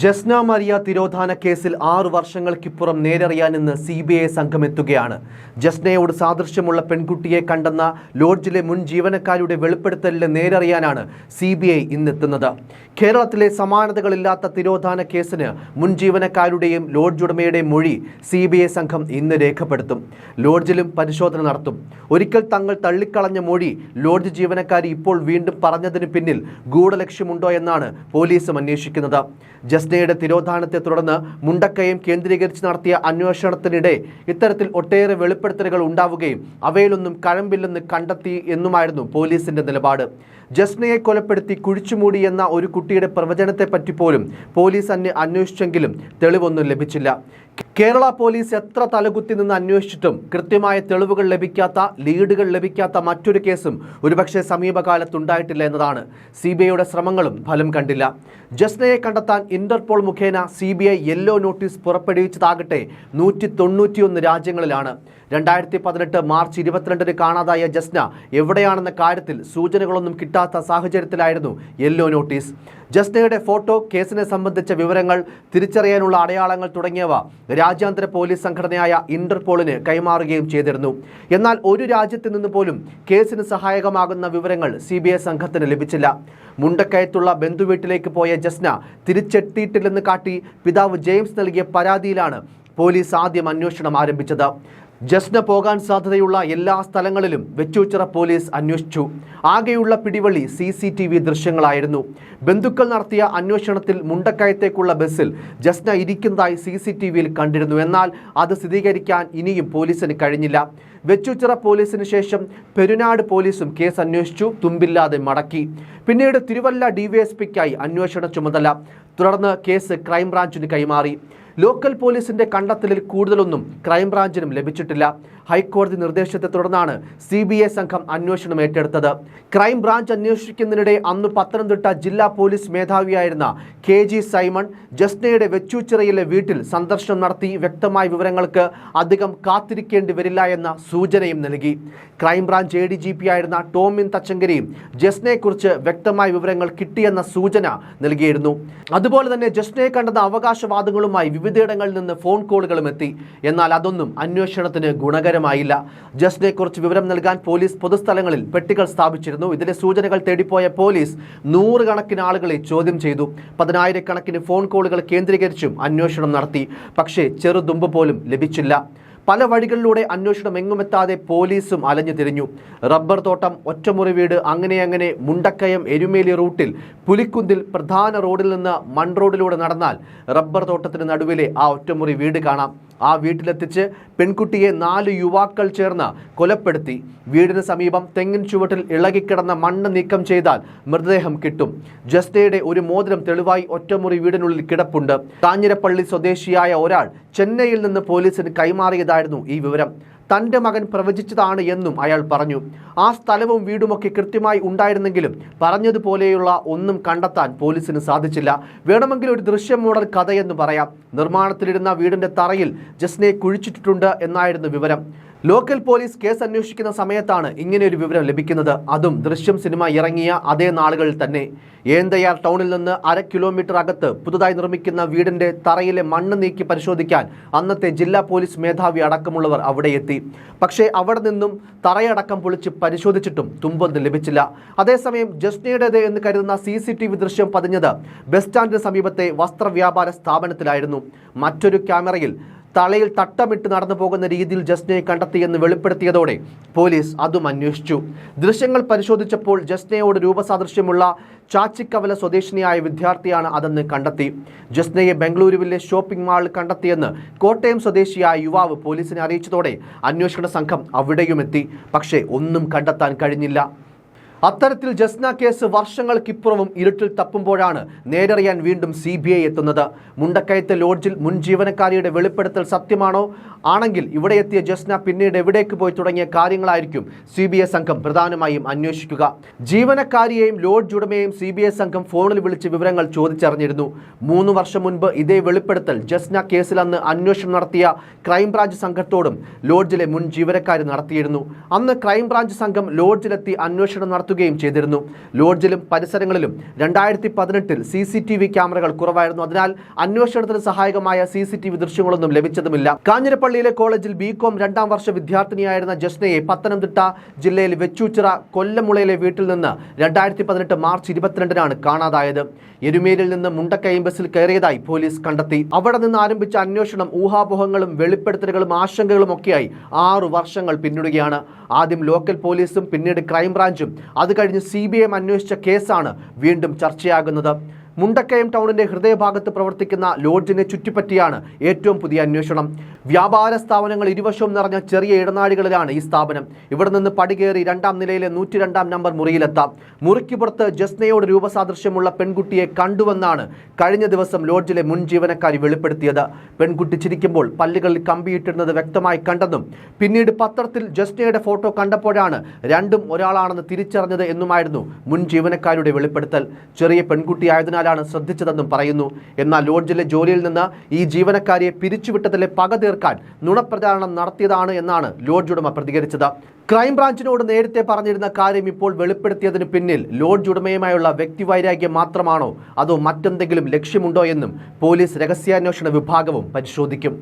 Jasna Maria തിരോധാന കേസിൽ ആറു വർഷങ്ങൾക്കിപ്പുറം നേരറിയാനെന്ന് സി ബി ഐ സംഘം എത്തുകയാണ് ജസ്നയോട് സാദൃശ്യമുള്ള പെൺകുട്ടിയെ കണ്ടെന്ന ലോഡ്ജിലെ മുൻ ജീവനക്കാരുടെ വെളിപ്പെടുത്തലിൽ നേരറിയാനാണ് സി ബി ഐ ഇന്നെത്തുന്നത്. കേരളത്തിലെ സമാനതകളില്ലാത്ത തിരോധാന കേസിന് മുൻ ജീവനക്കാരുടെയും ലോഡ്ജ് ഉടമയുടെയും മൊഴി സി ബി ഐ സംഘം ഇന്ന് രേഖപ്പെടുത്തും. ലോഡ്ജിലും പരിശോധന നടത്തും. ഒരിക്കൽ തങ്ങൾ തള്ളിക്കളഞ്ഞ മൊഴി ലോഡ്ജ് ജീവനക്കാരി ഇപ്പോൾ വീണ്ടും പറഞ്ഞതിന് പിന്നിൽ ഗൂഢലക്ഷ്യമുണ്ടോ എന്നാണ് പോലീസും അന്വേഷിക്കുന്നത്. ജസ്നയുടെ തിരോധാനത്തെ തുടർന്ന് മുണ്ടക്കയം കേന്ദ്രീകരിച്ച് നടത്തിയ അന്വേഷണത്തിനിടെ ഇത്തരത്തിൽ ഒട്ടേറെ വെളിപ്പെടുത്തലുകൾ ഉണ്ടാവുകയും അവയിലൊന്നും കഴമ്പില്ലെന്ന് കണ്ടെത്തി എന്നുമായിരുന്നു പോലീസിന്റെ നിലപാട്. ജസ്നയെ കൊലപ്പെടുത്തി കുഴിച്ചുമൂടി എന്ന ഒരു കുട്ടിയുടെ പ്രവചനത്തെപ്പറ്റി പോലും പോലീസ് അന്വ അന്വേഷിച്ചെങ്കിലും തെളിവൊന്നും ലഭിച്ചില്ല. കേരള പോലീസ് എത്ര തലകുത്തി നിന്ന് അന്വേഷിച്ചിട്ടും കൃത്യമായ തെളിവുകൾ ലഭിക്കാത്ത ലീഡുകൾ ലഭിക്കാത്ത മറ്റൊരു കേസും ഒരുപക്ഷെ സമീപകാലത്തുണ്ടായിട്ടില്ല എന്നതാണ് സി ബി ഐയുടെ ശ്രമങ്ങളും ഫലം കണ്ടില്ല. ജസ്നയെ കണ്ടെത്താൻ ഇന്റർപോൾ മുഖേന C B I yellow notice പുറപ്പെടുവിച്ചതാകട്ടെ നൂറ്റി തൊണ്ണൂറ്റിയൊന്ന് രാജ്യങ്ങളിലാണ്. രണ്ടായിരത്തി പതിനെട്ട് മാർച്ച് ഇരുപത്തിരണ്ടിന് കാണാതായ ജസ്ന എവിടെയാണെന്ന കാര്യത്തിൽ സൂചനകളൊന്നും കിട്ടാത്ത സാഹചര്യത്തിലായിരുന്നു യെല്ലോ നോട്ടീസ്. ജസ്നയുടെ ഫോട്ടോ കേസിനെ സംബന്ധിച്ച വിവരങ്ങൾ തിരിച്ചറിയാനുള്ള അടയാളങ്ങൾ തുടങ്ങിയവ രാജ്യാന്തര പോലീസ് സംഘടനയായ ഇന്റർപോളിന് കൈമാറുകയും ചെയ്തിരുന്നു. എന്നാൽ ഒരു രാജ്യത്ത് നിന്ന് പോലും കേസിന് സഹായകമാകുന്ന വിവരങ്ങൾ സി സംഘത്തിന് ലഭിച്ചില്ല. മുണ്ടക്കയത്തുള്ള ബന്ധുവീട്ടിലേക്ക് പോയ ജസ്ന തിരിച്ചെത്തിയിട്ടില്ലെന്ന് കാട്ടി പിതാവ് ജെയിംസ് നൽകിയ പരാതിയിലാണ് പോലീസ് ആദ്യം അന്വേഷണം ആരംഭിച്ചത്. ജസ്ന പോകാൻ സാധ്യതയുള്ള എല്ലാ സ്ഥലങ്ങളിലും വെച്ചൂച്ചിറ പോലീസ് അന്വേഷിച്ചു. ആകെയുള്ള പിടിവള്ളി സി സി ടി വി ദൃശ്യങ്ങളായിരുന്നു. ബന്ധുക്കൾ നടത്തിയ അന്വേഷണത്തിൽ മുണ്ടക്കയത്തേക്കുള്ള ബസ്സിൽ ജസ്ന ഇരിക്കുന്നതായി സി സി ടി വിയിൽ കണ്ടിരുന്നു. എന്നാൽ അത് സ്ഥിരീകരിക്കാൻ ഇനിയും പോലീസിന് കഴിഞ്ഞില്ല. വെച്ചൂച്ചിറ പോലീസിന് ശേഷം പെരുനാട് പോലീസും കേസ് അന്വേഷിച്ചു തുമ്പില്ലാതെ മടക്കി. പിന്നീട് തിരുവല്ല ഡിവൈഎസ്പിക്കായി അന്വേഷണ ചുമതല. തുടർന്ന് കേസ് ക്രൈംബ്രാഞ്ചിന് കൈമാറി. ലോക്കൽ പോലീസിന്റെ കണ്ടെത്തലിൽ കൂടുതലൊന്നും ക്രൈംബ്രാഞ്ചിനും ലഭിച്ചിട്ടില്ല. ഹൈക്കോടതി നിർദ്ദേശത്തെ തുടർന്നാണ് സി ബി ഐ സംഘം അന്വേഷണം ഏറ്റെടുത്തത്. ക്രൈംബ്രാഞ്ച് അന്വേഷിക്കുന്നതിനിടെ അന്ന് പത്തനംതിട്ട ജില്ലാ പോലീസ് മേധാവിയായിരുന്ന കെ ജി സൈമൺ ജസ്നയുടെ വെച്ചൂച്ചിറയിലെ വീട്ടിൽ സന്ദർശനം നടത്തി വ്യക്തമായ വിവരങ്ങൾക്ക് അധികം കാത്തിരിക്കേണ്ടി വരില്ല എന്ന സൂചനയും നൽകി. Crime branch A D G P ആയിരുന്ന ടോമിൻ തച്ചങ്കരിയും ജസ്നയെക്കുറിച്ച് വ്യക്തമായ വിവരങ്ങൾ കിട്ടിയെന്ന സൂചന നൽകിയിരുന്നു. അതുപോലെ തന്നെ ജസ്നയെ കണ്ടെന്ന അവകാശവാദങ്ങളുമായി വിവിധയിടങ്ങളിൽ നിന്ന് ഫോൺ കോളുകളും എത്തി. എന്നാൽ അതൊന്നും അന്വേഷണത്തിന് ഗുണകരമായില്ല ജസ്റ്റിനെക്കുറിച്ച് വിവരം നൽകാൻ പോലീസ് പൊതുസ്ഥലങ്ങളിൽ പെട്ടികൾ സ്ഥാപിച്ചിരുന്നു. ഇതിലെ സൂചനകൾ തേടിപ്പോയ പോലീസ് നൂറുകണക്കിന് ആളുകളെ ചോദ്യം ചെയ്തു. പതിനായിരക്കണക്കിന് ഫോൺ കോളുകൾ കേന്ദ്രീകരിച്ചും അന്വേഷണം നടത്തി. പക്ഷേ ചെറുതുമ്പ് പോലും ലഭിച്ചില്ല. പല വഴികളിലൂടെ അന്വേഷണം എങ്ങുമെത്താതെ പോലീസും അലഞ്ഞു തിരിഞ്ഞു. റബ്ബർ തോട്ടം ഒറ്റമുറി വീട് അങ്ങനെ അങ്ങനെ മുണ്ടക്കയം എരുമേലി റൂട്ടിൽ പുലിക്കുന്തിൽ പ്രധാന റോഡിൽ നിന്ന് മൺ റോഡിലൂടെ നടന്നാൽ റബ്ബർ തോട്ടത്തിന് നടുവിലെ ആ ഒറ്റമുറി വീട് കാണാം. ആ വീട്ടിലെത്തിച്ച് പെൺകുട്ടിയെ നാല് യുവാക്കൾ ചേർന്ന് കൊലപ്പെടുത്തി. വീടിന് സമീപം തെങ്ങിൻ ചുവട്ടിൽ ഇളകിക്കിടന്ന മണ്ണ് നീക്കം ചെയ്താൽ മൃതദേഹം കിട്ടും. ജസ്തയുടെ ഒരു മോതിരം തെളിവായി ഒറ്റമുറി വീടിനുള്ളിൽ കിടപ്പുണ്ട്. കാഞ്ഞിരപ്പള്ളി സ്വദേശിയായ ഒരാൾ ചെന്നൈയിൽ നിന്ന് പോലീസിന് കൈമാറിയതായിരുന്നു ഈ വിവരം. തന്റെ മകൻ പ്രവചിച്ചതാണ് എന്നും അയാൾ പറഞ്ഞു. ആ സ്ഥലവും വീടുമൊക്കെ കൃത്യമായി ഉണ്ടായിരുന്നെങ്കിലും പറഞ്ഞതുപോലെയുള്ള ഒന്നും കണ്ടെത്താൻ പോലീസിന് സാധിച്ചില്ല. വേണമെങ്കിൽ ഒരു ദൃശ്യം മോഡൽ കഥയെന്ന് പറയാം. നിർമ്മാണത്തിലിരുന്ന വീടിന്റെ തറയിൽ ജസ്നെ കുഴിച്ചിട്ടിട്ടുണ്ട് എന്നായിരുന്നു വിവരം. ലോക്കൽ പോലീസ് കേസ് അന്വേഷിക്കുന്ന സമയത്താണ് ഇങ്ങനെയൊരു വിവരം ലഭിക്കുന്നത്. അതും ദൃശ്യം സിനിമ ഇറങ്ങിയ അതേ നാളുകളിൽ തന്നെ. ഏന്തയാർ ടൗണിൽ നിന്ന് അര കിലോമീറ്റർ അകത്ത് പുതുതായി നിർമ്മിക്കുന്ന വീടിന്റെ തറയിലെ മണ്ണ് നീക്കി പരിശോധിക്കാൻ അന്നത്തെ ജില്ലാ പോലീസ് മേധാവി അടക്കമുള്ളവർ അവിടെ എത്തി. പക്ഷേ അവിടെ നിന്നും തറയടക്കം പൊളിച്ച് പരിശോധിച്ചിട്ടും തുമ്പൊന്നും ലഭിച്ചില്ല. അതേസമയം ജസ്നയുടേത് എന്ന് കരുതുന്ന സി സി ടി വി ദൃശ്യം പതിഞ്ഞത് ബസ് സ്റ്റാൻഡിന് സമീപത്തെ വസ്ത്രവ്യാപാര സ്ഥാപനത്തിലായിരുന്നു. മറ്റൊരു ക്യാമറയിൽ തലയിൽ തട്ടമിട്ട് നടന്നു പോകുന്ന രീതിയിൽ ജസ്നയെ കണ്ടെത്തിയെന്ന് വെളിപ്പെടുത്തിയതോടെ പോലീസ് അതും അന്വേഷിച്ചു. ദൃശ്യങ്ങൾ പരിശോധിച്ചപ്പോൾ ജസ്നയോട് രൂപസാദൃശ്യമുള്ള ചാച്ചിക്കവല സ്വദേശിനിയായ വിദ്യാർത്ഥിയാണ് അതെന്ന് കണ്ടെത്തി. ജസ്നയെ ബംഗളൂരുവിലെ ഷോപ്പിംഗ് മാളിൽ കണ്ടെത്തിയെന്ന് കോട്ടയം സ്വദേശിയായ യുവാവ് പോലീസിനെ അറിയിച്ചതോടെ അന്വേഷണ സംഘം അവിടെയുമെത്തി. പക്ഷേ ഒന്നും കണ്ടെത്താൻ കഴിഞ്ഞില്ല. അത്തരത്തിൽ ജസ്ന കേസ് വർഷങ്ങൾക്കിപ്പുറവും ഇരുട്ടിൽ തപ്പുമ്പോഴാണ് നേരറിയാൻ വീണ്ടും സി ബി ഐ എത്തുന്നത്. മുണ്ടക്കയത്തെ ലോഡ്ജിൽ മുൻ ജീവനക്കാരിയുടെ വെളിപ്പെടുത്തൽ സത്യമാണോ? ആണെങ്കിൽ ഇവിടെ എത്തിയ ജസ്ന പിന്നീട് എവിടേക്ക് പോയി തുടങ്ങിയ കാര്യങ്ങളായിരിക്കും സി ബി ഐ സംഘം പ്രധാനമായും അന്വേഷിക്കുക. ജീവനക്കാരിയെയും ലോഡ്ജ് ഉടമയെയും സി ബി ഐ സംഘം ഫോണിൽ വിളിച്ച് വിവരങ്ങൾ ചോദിച്ചറിഞ്ഞിരുന്നു. മൂന്ന് വർഷം മുൻപ് ഇതേ വെളിപ്പെടുത്തൽ ജസ്ന കേസിൽ അന്ന് അന്വേഷണം നടത്തിയ ക്രൈംബ്രാഞ്ച് സംഘത്തോടും ലോഡ്ജിലെ മുൻ ജീവനക്കാരി നടത്തിയിരുന്നു. അന്ന് ക്രൈംബ്രാഞ്ച് സംഘം ലോഡ്ജിലെത്തി അന്വേഷണം നടത്തുക നടത്തുകയും ചെയ്തിരുന്നു. ലോഡ്ജിലും പരിസരങ്ങളിലും രണ്ടായിരത്തി പതിനെട്ടിൽ സി സി ടി വി ക്യാമറകൾ കുറവായിരുന്നു. അതിനാൽ അന്വേഷണത്തിന് സഹായകമായ സി സി ടി വി ദൃശ്യങ്ങളൊന്നും ലഭിച്ചതുമില്ല. കാഞ്ഞിരപ്പള്ളിയിലെ കോളേജിൽ ബി കോം രണ്ടാം വർഷ വിദ്യാർത്ഥിനിയായിരുന്ന ജസ്നയെ പത്തനംതിട്ട ജില്ലയിൽ വെച്ചൂച്ചിറ കൊല്ലമുളയിലെ വീട്ടിൽ നിന്ന് രണ്ടായിരത്തി പതിനെട്ട് മാർച്ച് ഇരുപത്തിരണ്ടിനാണ് കാണാതായത്. എരുമേലിൽ നിന്ന് മുണ്ടക്കയം ബസ്സിൽ കയറിയതായി പോലീസ് കണ്ടെത്തി. അവിടെ നിന്ന് ആരംഭിച്ച അന്വേഷണം ഊഹാപോഹങ്ങളും വെളിപ്പെടുത്തലുകളും ആശങ്കകളും ഒക്കെയായി ആറു വർഷങ്ങൾ പിന്നിടുകയാണ്. ആദ്യം ലോക്കൽ പോലീസും പിന്നീട് ക്രൈംബ്രാഞ്ചും അത് കഴിഞ്ഞ് സി ബി ഐ അന്വേഷിച്ച കേസാണ് വീണ്ടും ചർച്ചയാകുന്നത്. മുണ്ടക്കയം ടൗണിന്റെ ഹൃദയഭാഗത്ത് പ്രവർത്തിക്കുന്ന ലോഡ്ജിനെ ചുറ്റിപ്പറ്റിയാണ് ഏറ്റവും പുതിയ അന്വേഷണം. വ്യാപാര സ്ഥാപനങ്ങൾ ഇരുവശവും നിറഞ്ഞ ചെറിയ ഇടനാഴികളിലാണ് ഈ സ്ഥാപനം. ഇവിടെ നിന്ന് പടികേറി രണ്ടാം നിലയിലെ നൂറ്റി രണ്ടാം നമ്പർ മുറിയിലെത്താം. മുറിക്ക് പുറത്ത് ജസ്നയോട് രൂപസാദൃശ്യമുള്ള പെൺകുട്ടിയെ കണ്ടുവെന്നാണ് കഴിഞ്ഞ ദിവസം ലോഡ്ജിലെ മുൻ ജീവനക്കാരി വെളിപ്പെടുത്തിയത്. പെൺകുട്ടി ചിരിക്കുമ്പോൾ പല്ലുകളിൽ കമ്പിയിട്ടിരുന്നത് വ്യക്തമായി കണ്ടെന്നും പിന്നീട് പത്രത്തിൽ ജസ്നയുടെ ഫോട്ടോ കണ്ടപ്പോഴാണ് രണ്ടും ഒരാളാണെന്ന് തിരിച്ചറിഞ്ഞത് എന്നുമായിരുന്നു മുൻ ജീവനക്കാരുടെ വെളിപ്പെടുത്തൽ. ചെറിയ പെൺകുട്ടിയായതിനാലാണ് ശ്രദ്ധിച്ചതെന്നും പറയുന്നു. എന്നാൽ ലോഡ്ജിലെ ജോലിയിൽ നിന്ന് ഈ ജീവനക്കാരിയെ പിരിച്ചുവിട്ടതിലെ പക തീർക്കാൻ നുണപ്രചാരണം നടത്തിയതാണ് എന്നാണ് ലോഡ്ജ് ഉടമ പ്രതികരിച്ചത്. ക്രൈംബ്രാഞ്ചിനോട് നേരത്തെ പറഞ്ഞിരുന്ന കാര്യം ഇപ്പോൾ വെളിപ്പെടുത്തിയതിന് പിന്നിൽ ലോഡ്ജ് ഉടമയുമായുള്ള വ്യക്തിവൈരാഗ്യം മാത്രമാണോ? അതോ മറ്റെന്തെങ്കിലും ലക്ഷ്യമുണ്ടോ എന്നും പോലീസ് രഹസ്യാന്വേഷണ വിഭാഗവും പരിശോധിക്കും.